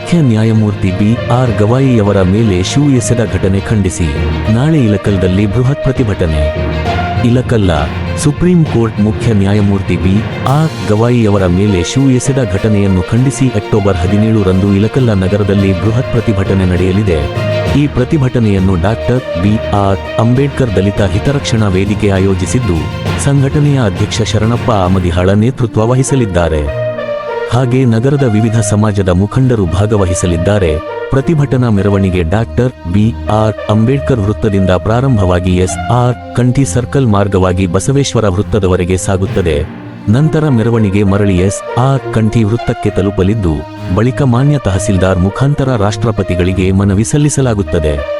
ಮುಖ್ಯ ನ್ಯಾಯಮೂರ್ತಿ B R ಗವಾಯಿಯವರ ಮೇಲೆ ಶೂ ಎಸೆದ ಘಟನೆ ಖಂಡಿಸಿ. ನಾಳೆ ಇಲಕಲ್ದಲ್ಲಿ ಬೃಹತ್ ಪ್ರತಿಭಟನೆ. ಇಲಕಲ್ಲ, ಸುಪ್ರೀಂ ಕೋರ್ಟ್ ಮುಖ್ಯ ನ್ಯಾಯಮೂರ್ತಿ ಬಿ ಆರ್ ಗವಾಯಿಯವರ ಮೇಲೆ ಶೂ ಎಸೆದ ಘಟನೆಯನ್ನು ಖಂಡಿಸಿ ಅಕ್ಟೋಬರ್ ಹದಿನೇಳರಂದು ಇಲಕಲ್ಲ ನಗರದಲ್ಲಿ ಬೃಹತ್ ಪ್ರತಿಭಟನೆ ನಡೆಯಲಿದೆ. ಈ ಪ್ರತಿಭಟನೆಯನ್ನು ಡಾಕ್ಟರ್ ಬಿ ಆರ್ ಅಂಬೇಡ್ಕರ್ ದಲಿತ ಹಿತರಕ್ಷಣಾ ವೇದಿಕೆ ಆಯೋಜಿಸಿದ್ದು, ಸಂಘಟನೆಯ ಅಧ್ಯಕ್ಷ ಶರಣಪ್ಪ ಆಮದಿಹಾಳ ನೇತೃತ್ವ ವಹಿಸಲಿದ್ದಾರೆ. ಹಾಗೆ ನಗರದ ವಿವಿಧ ಸಮಾಜದ ಮುಖಂಡರು ಭಾಗವಹಿಸಲಿದ್ದಾರೆ. ಪ್ರತಿಭಟನಾ ಮೆರವಣಿಗೆ ಡಾಕ್ಟರ್ ಬಿ ಆರ್ ಅಂಬೇಡ್ಕರ್ ವೃತ್ತದಿಂದ ಪ್ರಾರಂಭವಾಗಿ ಎಸ್ ಆರ್ ಕಂಠಿ ಸರ್ಕಲ್ ಮಾರ್ಗವಾಗಿ ಬಸವೇಶ್ವರ ವೃತ್ತದವರೆಗೆ ಸಾಗುತ್ತದೆ. ನಂತರ ಮೆರವಣಿಗೆ ಮರಳಿ ಎಸ್ ಆರ್ ಕಂಠಿ ವೃತ್ತಕ್ಕೆ ತಲುಪಲಿದ್ದು, ಬಳಿಕ ಮಾನ್ಯ ತಹಸೀಲ್ದಾರ್ ಮುಖಾಂತರ ರಾಷ್ಟ್ರಪತಿಗಳಿಗೆ ಮನವಿ ಸಲ್ಲಿಸಲಾಗುತ್ತದೆ.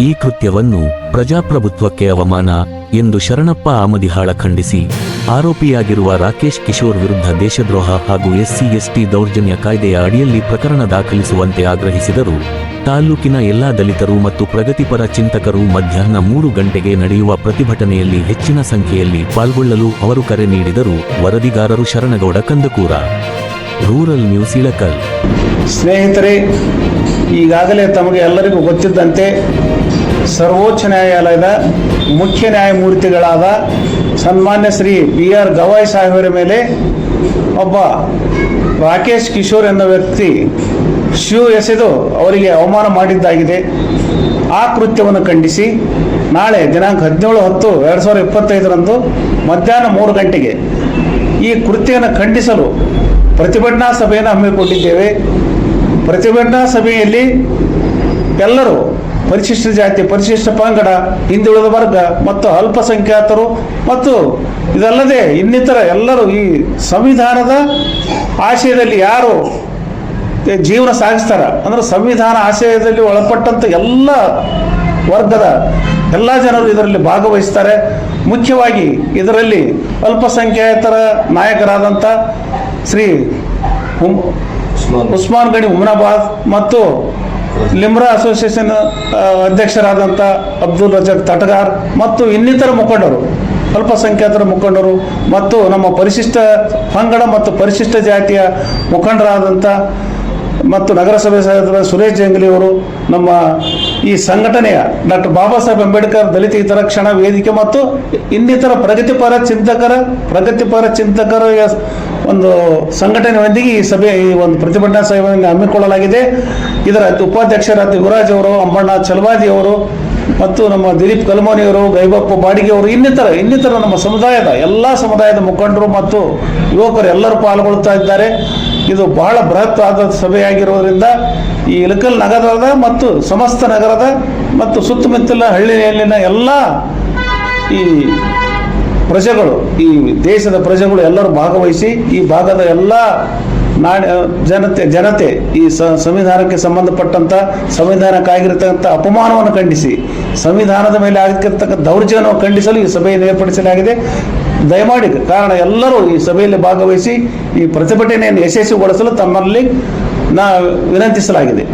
ಈ ಕೃತ್ಯವನ್ನು ಪ್ರಜಾಪ್ರಭುತ್ವಕ್ಕೆ ಅವಮಾನ ಎಂದು ಶರಣಪ್ಪ ಆಮದಿಹಾಳ ಖಂಡಿಸಿ ಆರೋಪಿಯಾಗಿರುವ ರಾಕೇಶ್ ಕಿಶೋರ್ ವಿರುದ್ಧ ದೇಶದ್ರೋಹ ಹಾಗೂ ಎಸ್ಸಿ ಎಸ್ಟಿ ದೌರ್ಜನ್ಯ ಕಾಯ್ದೆಯ ಅಡಿಯಲ್ಲಿ ಪ್ರಕರಣ ದಾಖಲಿಸುವಂತೆ ಆಗ್ರಹಿಸಿದರು. ತಾಲೂಕಿನ ಎಲ್ಲಾ ದಲಿತರು ಮತ್ತು ಪ್ರಗತಿಪರ ಚಿಂತಕರು ಮಧ್ಯಾಹ್ನ ಮೂರು ಗಂಟೆಗೆ ನಡೆಯುವ ಪ್ರತಿಭಟನೆಯಲ್ಲಿ ಹೆಚ್ಚಿನ ಸಂಖ್ಯೆಯಲ್ಲಿ ಪಾಲ್ಗೊಳ್ಳಲು ಅವರು ಕರೆ ನೀಡಿದರು. ವರದಿಗಾರರು Sharanagouda Kandakura. Rural news Ilkal. ಸ್ನೇಹಿತರೆ, ಈಗಾಗಲೇ ತಮಗೆ ಎಲ್ಲರಿಗೂ ಗೊತ್ತಿದ್ದಂತೆ ಸರ್ವೋಚ್ಚ ನ್ಯಾಯಾಲಯದ ಮುಖ್ಯ ನ್ಯಾಯಮೂರ್ತಿಗಳಾದ ಸನ್ಮಾನ್ಯ ಶ್ರೀ ಬಿ ಆರ್ ಗವಾಯ್ ಸಾಹೇಬರ ಮೇಲೆ ಒಬ್ಬ ರಾಕೇಶ್ ಕಿಶೋರ್ ಎನ್ನುವ ವ್ಯಕ್ತಿ ಶೂ ಎಸೆದು ಅವರಿಗೆ ಅವಮಾನ ಮಾಡಿದ್ದಾಗಿದೆ. ಆ ಕೃತ್ಯವನ್ನು ಖಂಡಿಸಿ ನಾಳೆ ದಿನಾಂಕ ಹದಿನೇಳು ಹತ್ತು ಎರಡು ಸಾವಿರದ ಇಪ್ಪತ್ತೈದರಂದು ಮಧ್ಯಾಹ್ನ ಮೂರು ಗಂಟೆಗೆ ಈ ಕೃತ್ಯವನ್ನು ಖಂಡಿಸಲು ಪ್ರತಿಭಟನಾ ಸಭೆಯನ್ನು ಹಮ್ಮಿಕೊಂಡಿದ್ದೇವೆ. ಪ್ರತಿಭಟನಾ ಸಭೆಯಲ್ಲಿ ಎಲ್ಲರೂ ಪರಿಶಿಷ್ಟ ಜಾತಿ, ಪರಿಶಿಷ್ಟ ಪಂಗಡ, ಹಿಂದುಳಿದ ವರ್ಗ, ಮತ್ತು ಅಲ್ಪಸಂಖ್ಯಾತರು, ಮತ್ತು ಇದಲ್ಲದೆ ಇನ್ನಿತರ ಎಲ್ಲರೂ ಈ ಸಂವಿಧಾನದ ಆಶಯದಲ್ಲಿ ಯಾರು ಜೀವನ ಸಾಗಿಸ್ತಾರ? ಅಂದ್ರೆ ಸಂವಿಧಾನ ಆಶಯದಲ್ಲಿ ಒಳಪಟ್ಟಂಥ ಎಲ್ಲ ವರ್ಗದ ಎಲ್ಲ ಜನರು ಇದರಲ್ಲಿ ಭಾಗವಹಿಸ್ತಾರೆ. ಮುಖ್ಯವಾಗಿ ಇದರಲ್ಲಿ ಅಲ್ಪಸಂಖ್ಯಾತರ ನಾಯಕರಾದಂಥ ಶ್ರೀ ಉಸ್ಮಾನ್ ಗಣಿ ಹುಮ್ನಾಬಾದ್ ಮತ್ತು ಲಿಮ್ರಾ ಅಸೋಸಿಯೇಷನ್ ಅಧ್ಯಕ್ಷರಾದಂಥ ಅಬ್ದುಲ್ ರಜಕ್ ತಟಗಾರ್ ಮತ್ತು ಇನ್ನಿತರ ಮುಖಂಡರು ಅಲ್ಪಸಂಖ್ಯಾತರ ಮುಖಂಡರು ಮತ್ತು ನಮ್ಮ ಪರಿಶಿಷ್ಟ ಪಂಗಡ ಮತ್ತು ಪರಿಶಿಷ್ಟ ಜಾತಿಯ ಮುಖಂಡರಾದಂಥ ಮತ್ತು ನಗರಸಭೆ ಸದಸ್ಯರ ಸುರೇಶ್ ಜಂಗ್ಲಿ ಅವರು ನಮ್ಮ ಈ ಸಂಘಟನೆಯ ಡಾಕ್ಟರ್ ಬಾಬಾ ಸಾಹೇಬ್ ಅಂಬೇಡ್ಕರ್ ದಲಿತ ಹಿತರಕ್ಷಣಾ ವೇದಿಕೆ ಮತ್ತು ಇನ್ನಿತರ ಪ್ರಗತಿಪರ ಚಿಂತಕರ ಪ್ರಗತಿಪರ ಚಿಂತಕರ ಒಂದು ಸಂಘಟನೆಯೊಂದಿಗೆ ಈ ಸಭೆ ಈ ಒಂದು ಪ್ರತಿಭಟನಾ ಸಭೆಯನ್ನು ಹಮ್ಮಿಕೊಳ್ಳಲಾಗಿದೆ. ಇದರ ಉಪಾಧ್ಯಕ್ಷರಾದ ಯುವರಾಜ್ ಅವರು, ಅಂಬಣ್ಣ ಚಲವಾದಿ ಅವರು ಮತ್ತು ನಮ್ಮ ದಿಲೀಪ್ ಕಲ್ಮೋನಿಯವರು ಗೈಬಪ್ಪ ಬಾಡಿಗೆ ಅವರು, ಇನ್ನಿತರ ಇನ್ನಿತರ ನಮ್ಮ ಸಮುದಾಯದ ಎಲ್ಲ ಸಮುದಾಯದ ಮುಖಂಡರು ಮತ್ತು ಯುವಕರು ಎಲ್ಲರೂ ಪಾಲ್ಗೊಳ್ಳುತ್ತಾ ಇದ್ದಾರೆ. ಇದು ಬಹಳ ಬೃಹತ್ ಆದ ಸಭೆಯಾಗಿರೋದ್ರಿಂದ ಈ ಇಳಕಲ್ ನಗರದ ಮತ್ತು ಸಮಸ್ತ ನಗರದ ಮತ್ತು ಸುತ್ತಮುತ್ತಲ ಹಳ್ಳಿಯಲ್ಲಿನ ಎಲ್ಲ ಈ ಪ್ರಜೆಗಳು, ಈ ದೇಶದ ಪ್ರಜೆಗಳು ಎಲ್ಲರೂ ಭಾಗವಹಿಸಿ ಈ ಭಾಗದ ಎಲ್ಲ ನಾಡ ಜನತೆ ಜನತೆ ಈ ಸಂವಿಧಾನಕ್ಕೆ ಸಂಬಂಧಪಟ್ಟಂತ, ಸಂವಿಧಾನಕ್ಕಾಗಿರ್ತಕ್ಕಂಥ ಅಪಮಾನವನ್ನು ಖಂಡಿಸಿ, ಸಂವಿಧಾನದ ಮೇಲೆ ಆಗಿರ್ತಕ್ಕಂಥ ದೌರ್ಜನ್ಯವನ್ನು ಖಂಡಿಸಲು ಈ ಸಭೆಯನ್ನು ಏರ್ಪಡಿಸಲಾಗಿದೆ. ದಯಮಾಡಿ ಕಾರಣ ಎಲ್ಲರೂ ಈ ಸಭೆಯಲ್ಲಿ ಭಾಗವಹಿಸಿ ಈ ಪ್ರತಿಭಟನೆಯನ್ನು ಯಶಸ್ವಿಗೊಳಿಸಲು ತಮ್ಮಲ್ಲಿ ನಾ ವಿನಂತಿಸಲಾಗಿದೆ.